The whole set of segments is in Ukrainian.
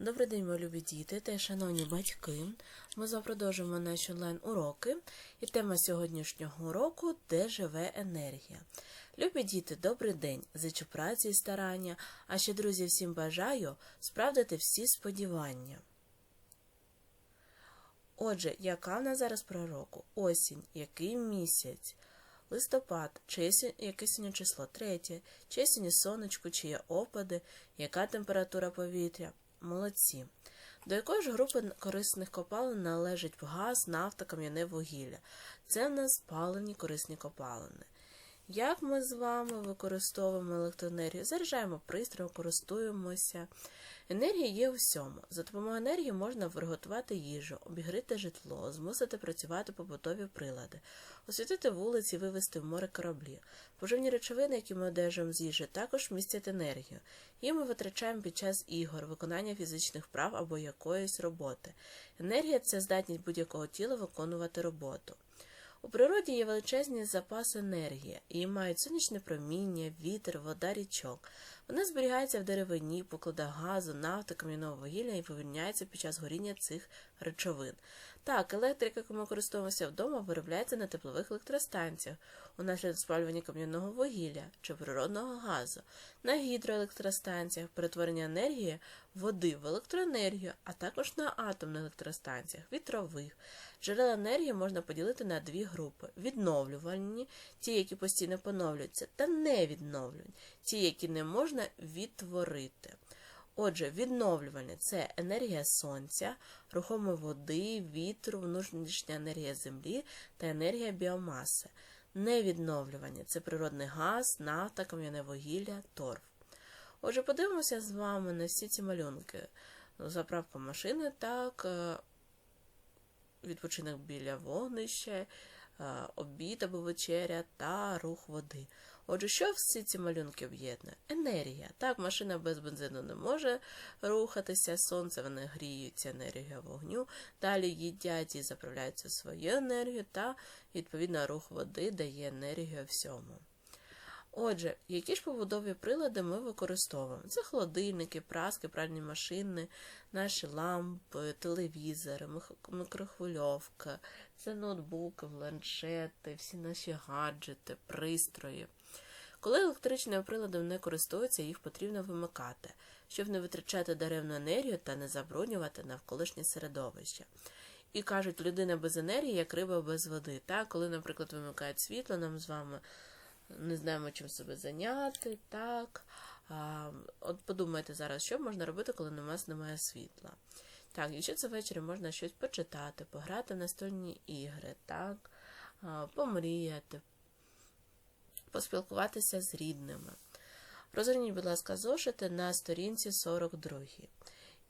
Добрий день, мої любі діти та шановні батьки. Ми з вами продовжуємо наші онлайн-уроки. І тема сьогоднішнього уроку де живе енергія. Любі діти, добрий день! Зичу праці і старання, а ще, друзі, всім бажаю справдити всі сподівання. Отже, яка в нас зараз про року? Осінь, який місяць? Листопад, чи яке сьогодні число? Третє. Чи сьогодні сонечко, чи є опади, яка температура повітря? Молодці. До якої ж групи корисних копалин належить газ, нафта, кам'яне вугілля? Це в нас спалені корисні копалини. Як ми з вами використовуємо електроенергію? Заряджаємо пристрій, користуємося. Енергія є у всьому. За допомогою енергії можна приготувати їжу, обігріти житло, змусити працювати побутові прилади, освітити вулиці, вивезти в море кораблі. Поживні речовини, які ми одержуємо з їжі, також містять енергію. Її ми витрачаємо під час ігор, виконання фізичних прав або якоїсь роботи. Енергія це здатність будь-якого тіла виконувати роботу. У природі є величезні запаси енергії, її мають сонячне проміння, вітер, вода річок. Вони зберігаються в деревині, покладах газу, нафти, кам'яного вугілля і вивільняються під час горіння цих речовин. Так, електрика, яку ми користуємося вдома, виробляється на теплових електростанціях, унаслідок спалювання кам'яного вугілля чи природного газу, на гідроелектростанціях, перетворення енергії води в електроенергію, а також на атомних електростанціях, вітрових. Джерела енергії можна поділити на дві групи: відновлювальні, ті, які постійно поновлюються, та невідновлювані, ті, які не можна відтворити. Отже, відновлювальне це енергія сонця, рухомої води, вітру, внутрішня енергія землі та енергія біомаси. Невідновлювання це природний газ, нафта, кам'яне вугілля, торф. Отже, подивимося з вами на всі ці малюнки. Заправка машини, так, е, відпочинок біля вогнища, обід або вечеря та рух води. Отже, що всі ці малюнки об'єднує? Енергія. Так, машина без бензину не може рухатися, сонце вони гріються, енергія вогню, далі їдять і заправляються свою енергію, та, відповідно, рух води дає енергію всьому. Отже, які ж побудові прилади ми використовуємо? Це холодильники, праски, пральні машини, наші лампи, телевізори, мікрохвильовка, це ноутбуки, планшети, всі наші гаджети, пристрої. Коли електричними приладами не користуються, їх потрібно вимикати, щоб не витрачати даремну енергію та не забруднювати навколишнє середовище. І кажуть, людина без енергії, як риба без води. Так, коли, наприклад, вимикають світло, нам з вами не знаємо, чим себе зайняти, так. А, от подумайте зараз, що можна робити, коли на вас немає світла. Так, якщо це ввечері можна щось почитати, пограти в настольні ігри, так, а, помріяти, поспілкуватися з рідними. Розгорніть, будь ласка, зошити на сторінці 42.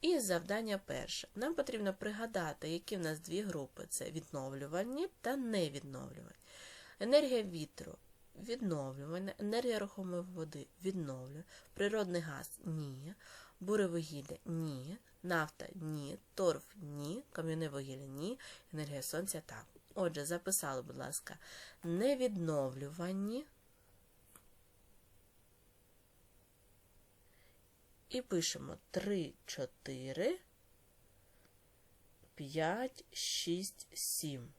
І завдання перше. Нам потрібно пригадати, які в нас дві групи: це відновлювальні та невідновлювальні. Енергія вітру відновлювальна, енергія рухомої води відновлює, природний газ ні, буре вугілля ні, нафта ні, торф ні, кам'яне вугілля ні, енергія сонця так. Отже, записали, будь ласка, невідновлювані. І пишемо 3, 4, 5, 6, 7.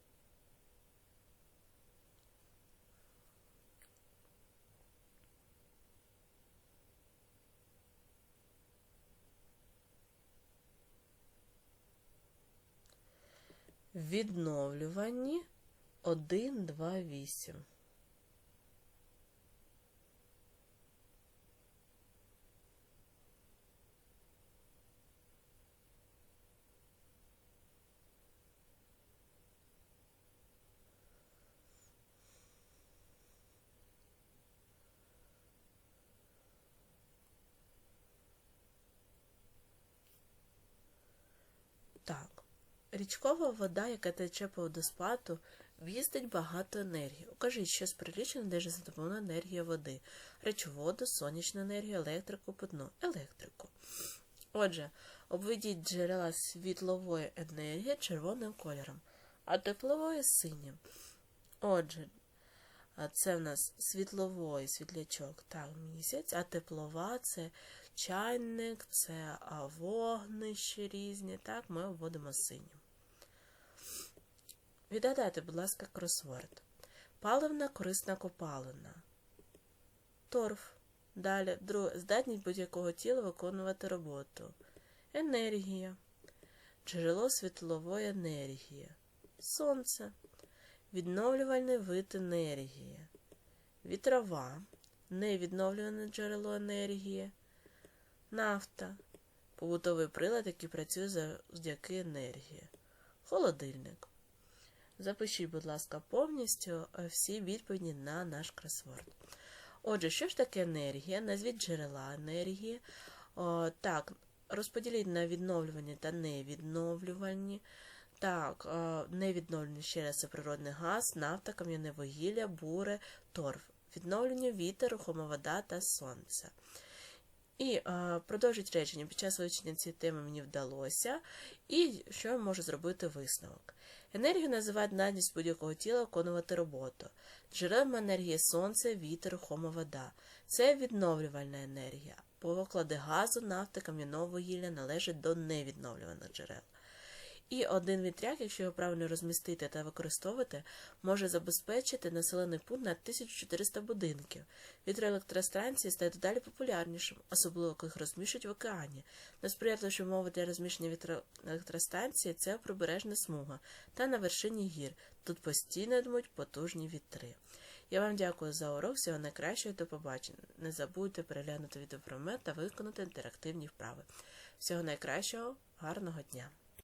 Відновлювані 1, 2, 8. Так. Річкова вода, яка тече по водоспаду, в'їздить багато енергії. Укажіть, що з прирічно держить за допомогою енергії води, речоводу, сонячну енергію, електрику, питну, електрику. Отже, обведіть джерела світлової енергії червоним кольором, а теплової синім. Отже, це в нас світловий світлячок, так, місяць, а теплова це чайник, це а, вогнище різні. Так, ми обводимо синім. Відгадайте, будь ласка, кросворд. Паливна корисна копалина. Торф. Далі, друге, здатність будь-якого тіла виконувати роботу. Енергія. Джерело світлової енергії. Сонце. Відновлювальний вид енергії. Вітрова. Невідновлюване джерело енергії. Нафта. Побутовий прилад, який працює завдяки енергії. Холодильник. Запишіть, будь ласка, повністю е, всі відповіді на наш кросворд. Отже, що ж таке енергія? Назвіть джерела енергії. О, так, розподіліть на відновлювані та невідновлювані. Так, е, невідновлені ще раз це природний газ, нафта, кам'яне вугілля, буре, торф. Відновлення вітер, рухома вода та сонце. І продовжить речення. Під час вивчення цієї теми мені вдалося. І що я можу зробити висновок? Енергію називають надість будь-якого тіла виконувати роботу. Джерелами енергії сонце, вітер, рухома вода. Це відновлювальна енергія. Поклади газу, нафти, кам'яного вугілля належать до невідновлюваних джерел. І один вітряк, якщо його правильно розмістити та використовувати, може забезпечити населений пункт на 1400 будинків. Вітроелектростанції стають дедалі популярнішим, особливо коли їх розміщують в океані. Несприятливі умови для розміщення вітроелектростанції це прибережна смуга та на вершині гір. Тут постійно дмуть потужні вітри. Я вам дякую за урок, всього найкращого до побачення. Не забудьте переглянути відеопромет та виконати інтерактивні вправи. Всього найкращого, гарного дня!